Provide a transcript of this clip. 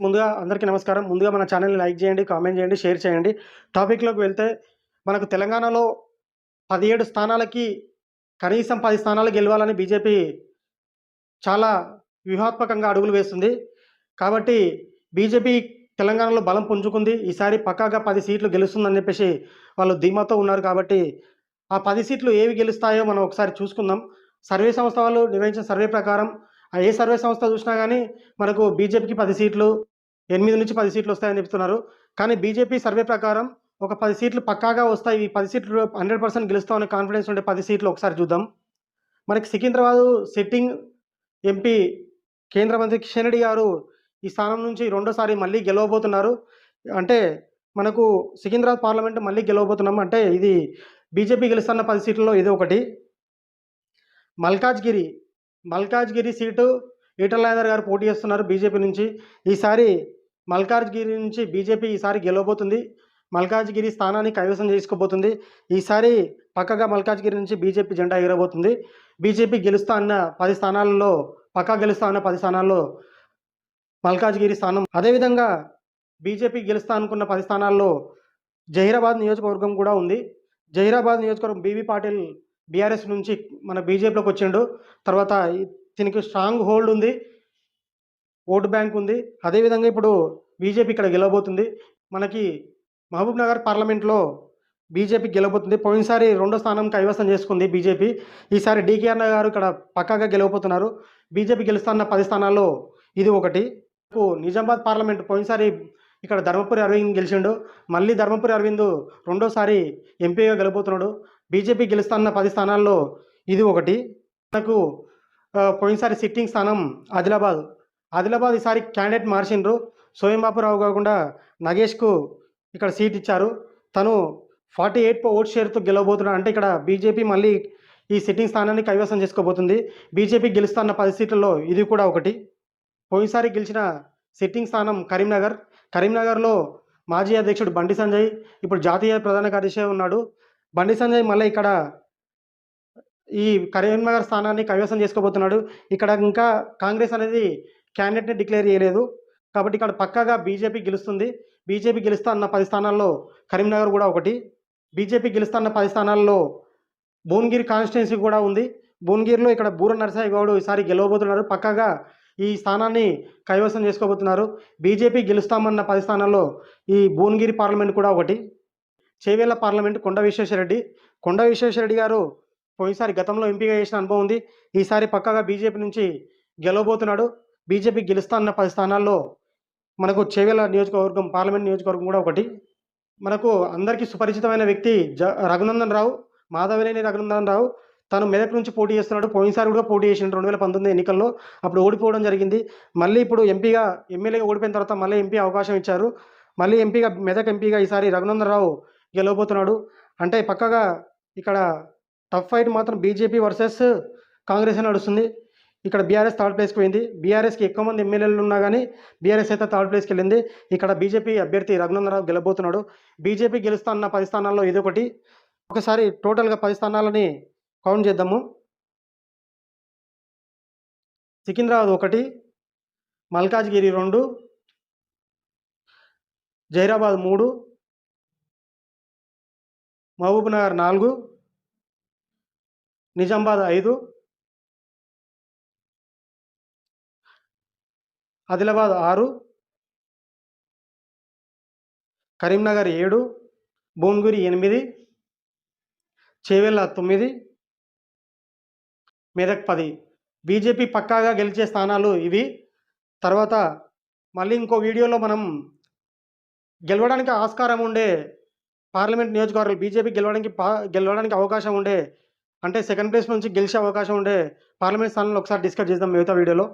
ముందుగా అందరికీ నమస్కారం. ముందుగా మన ఛానల్ని లైక్ చేయండి కామెంట్ చేయండి షేర్ చేయండి. టాపిక్లోకి వెళ్తే మనకు తెలంగాణలో పదిహేడు స్థానాలకి కనీసం పది స్థానాలు గెలవాలని బీజేపీ చాలా వ్యూహాత్మకంగా అడుగులు వేస్తుంది. కాబట్టి బీజేపీ తెలంగాణలో బలం పుంజుకుంది. ఈసారి పక్కాగా పది సీట్లు గెలుస్తుందని చెప్పేసి వాళ్ళు ధీమాతో ఉన్నారు కాబట్టి ఆ పది సీట్లు ఏవి గెలుస్తాయో మనం ఒకసారి చూసుకుందాం. సర్వే సంస్థ వాళ్ళు నిర్వహించిన సర్వే ప్రకారం ఏ సర్వే సంస్థ చూసినా కానీ మనకు బీజేపీకి పది సీట్లు ఎనిమిది నుంచి పది సీట్లు వస్తాయని చెప్తున్నారు. కానీ బీజేపీ సర్వే ప్రకారం ఒక పది సీట్లు పక్కాగా వస్తాయి. ఈ పది సీట్లు హండ్రెడ్ పర్సెంట్ గెలుస్తామనే కాన్ఫిడెన్స్ ఉండే పది సీట్లు ఒకసారి చూద్దాం. మనకి సికింద్రాబాద్ సిట్టింగ్ ఎంపీ కేంద్ర మంత్రి కిషన్ రెడ్డి గారు ఈ స్థానం నుంచి రెండోసారి మళ్ళీ గెలవబోతున్నారు. అంటే మనకు సికింద్రాబాద్ పార్లమెంట్ మళ్ళీ గెలవబోతున్నాం. అంటే ఇది బీజేపీ గెలుస్తున్న పది సీట్లలో ఇది ఒకటి. మల్కాజ్గిరి మల్కాజ్గిరి సీటు ఈటల గారు పోటీ చేస్తున్నారు బీజేపీ నుంచి. ఈసారి మల్కాజ్గిరి నుంచి బీజేపీ ఈసారి గెలవబోతుంది. మల్కాజ్గిరి స్థానాన్ని కైవసం చేసుకోబోతుంది. ఈసారి పక్కగా మల్కాజ్గిరి నుంచి బీజేపీ జెండా ఎగరబోతుంది. బీజేపీ గెలుస్తా అన్న పది స్థానాలలో పక్కా గెలుస్తా అన్న పది స్థానాల్లో మల్కాజ్గిరి స్థానం. అదేవిధంగా బీజేపీ గెలుస్తా అనుకున్న పది స్థానాల్లో జహీరాబాద్ నియోజకవర్గం కూడా ఉంది. జహీరాబాద్ నియోజకవర్గం బీవీ పాటిల్ బీఆర్ఎస్ నుంచి మన బీజేపీలోకి వచ్చిండు. తర్వాత దీనికి స్ట్రాంగ్ హోల్డ్ ఉంది. ఓటు బ్యాంక్ ఉంది. అదేవిధంగా ఇప్పుడు బీజేపీ ఇక్కడ గెలవబోతుంది. మనకి మహబూబ్ నగర్ పార్లమెంట్లో బీజేపీ గెలవబోతుంది. పోయినసారి రెండో స్థానం కైవసం చేసుకుంది బీజేపీ. ఈసారి డీకే అన్న గారు ఇక్కడ పక్కాగా గెలవబోతున్నారు. బీజేపీ గెలుస్తున్న పది స్థానాల్లో ఇది ఒకటి. నిజామాబాద్ పార్లమెంట్ పోయినసారి ఇక్కడ ధర్మపురి అరవింద్ గెలిచిండు. మళ్ళీ ధర్మపురి అరవింద్ రెండోసారి ఎంపీగా గెలబోతున్నాడు బీజేపీ గెలుస్తున్న పది స్థానాల్లో ఇది ఒకటి. మనకు పోయినసారి సిట్టింగ్ స్థానం ఆదిలాబాద్. ఆదిలాబాద్ ఈసారి క్యాండిడేట్ మార్చిండ్రు. సోయం బాపురావు కాకుండా నగేష్కు ఇక్కడ సీట్ ఇచ్చారు తను ఫార్టీ ఎయిట్ ఓట్ షేర్తో గెలవబోతున్నాడు. అంటే ఇక్కడ బీజేపీ మళ్ళీ ఈ సిట్టింగ్ స్థానాన్ని కైవసం చేసుకోబోతుంది. బీజేపీ గెలుస్తున్న పది సీట్లలో ఇది కూడా ఒకటి. పోయినసారి గెలిచిన సిట్టింగ్ స్థానం కరీంనగర్. కరీంనగర్లో మాజీ అధ్యక్షుడు బండి సంజయ్ ఇప్పుడు జాతీయ ప్రధాన కార్యదర్శి ఉన్నాడు. బండి సంజయ్ మళ్ళీ ఇక్కడ ఈ కరీంనగర్ స్థానాన్ని కైవసం చేసుకోబోతున్నాడు. ఇక్కడ ఇంకా కాంగ్రెస్ అనేది క్యాండిడేట్ని డిక్లేర్ చేయలేదు. కాబట్టి ఇక్కడ పక్కాగా బీజేపీ గెలుస్తుంది. బీజేపీ గెలుస్తా అన్న పది స్థానాల్లో కరీంనగర్ కూడా ఒకటి. బీజేపీ గెలుస్తా అన్న పది స్థానాల్లో భువనగిరి కాన్స్టిట్యున్సీ కూడా ఉంది. భువనగిరిలో ఇక్కడ బూర నరసాయి గౌడ్ ఈసారి గెలవబోతున్నారు. పక్కాగా ఈ స్థానాన్ని కైవసం చేసుకోబోతున్నారు. బీజేపీ గెలుస్తామన్న పది స్థానాల్లో ఈ భువనగిరి పార్లమెంట్ కూడా ఒకటి. చేవేళ్ళ పార్లమెంట్ కొండ విశ్వేశ్వరరెడ్డి. కొండ విశ్వేశ్వరరెడ్డి గారు పోయినసారి గతంలో ఎంపీగా చేసిన అనుభవం ఉంది. ఈసారి పక్కాగా బీజేపీ నుంచి గెలవబోతున్నాడు. బీజేపీ గెలుస్తా అన్న పది స్థానాల్లో మనకు చేవేళ్ళ నియోజకవర్గం పార్లమెంట్ నియోజకవర్గం కూడా ఒకటి. మనకు అందరికీ సుపరిచితమైన వ్యక్తి జ రఘునందన్ రావు మాధవనేని రఘునందన్ రావు. తను మెదక్ నుంచి పోటీ చేస్తున్నాడు. పోయినసారి కూడా పోటీ చేసిన రెండు వేల పంతొమ్మిది ఎన్నికల్లో. అప్పుడు ఓడిపోవడం జరిగింది. మళ్ళీ ఇప్పుడు ఎంపీగా ఎమ్మెల్యేగా ఓడిపోయిన తర్వాత మళ్ళీ ఎంపీ అవకాశం ఇచ్చారు. మళ్ళీ ఎంపీగా మెదక్ ఎంపీగా ఈసారి రఘునందన్ రావు గెలవబోతున్నాడు. అంటే పక్కగా ఇక్కడ టఫ్ ఫైట్ మాత్రం బీజేపీ వర్సెస్ కాంగ్రెస్ నడుస్తుంది. ఇక్కడ బీఆర్ఎస్ థర్డ్ ప్లేస్కి పోయింది. బీఆర్ఎస్కి ఎక్కువ మంది ఎమ్మెల్యేలు ఉన్నా కానీ బీఆర్ఎస్ అయితే థర్డ్ ప్లేస్కి వెళ్ళింది. ఇక్కడ బీజేపీ అభ్యర్థి రఘునందరావు గెలబోతున్నాడు బీజేపీ గెలుస్తా అన్న పది స్థానాల్లో ఇది ఒకటి. ఒకసారి టోటల్గా పది స్థానాలని కౌంట్ చేద్దాము. సికింద్రాబాద్ ఒకటి మల్కాజ్గిరి రెండు జైరాబాద్ మూడు మహబూబ్ నగర్ నాలుగు నిజామాబాద్ ఐదు ఆదిలాబాద్ ఆరు కరీంనగర్ ఏడు భువనగిరి ఎనిమిది చేవెళ్ళ తొమ్మిది మెదక్ పది. బీజేపీ పక్కాగా గెలిచే స్థానాలు ఇవి. తర్వాత మళ్ళీ ఇంకో వీడియోలో మనం గెలవడానికి ఆస్కారం ఉండే పార్లమెంట్ నియోజకవర్గాలు బీజేపీ గెలవడానికి గెలవడానికి అవకాశం ఉండే అంటే సెకండ్ ప్లేస్ నుంచి గెలిచే అవకాశం ఉండే పార్లమెంట్ స్థానంలో ఒకసారి డిస్కస్ చేద్దాం మిగతా వీడియోలో.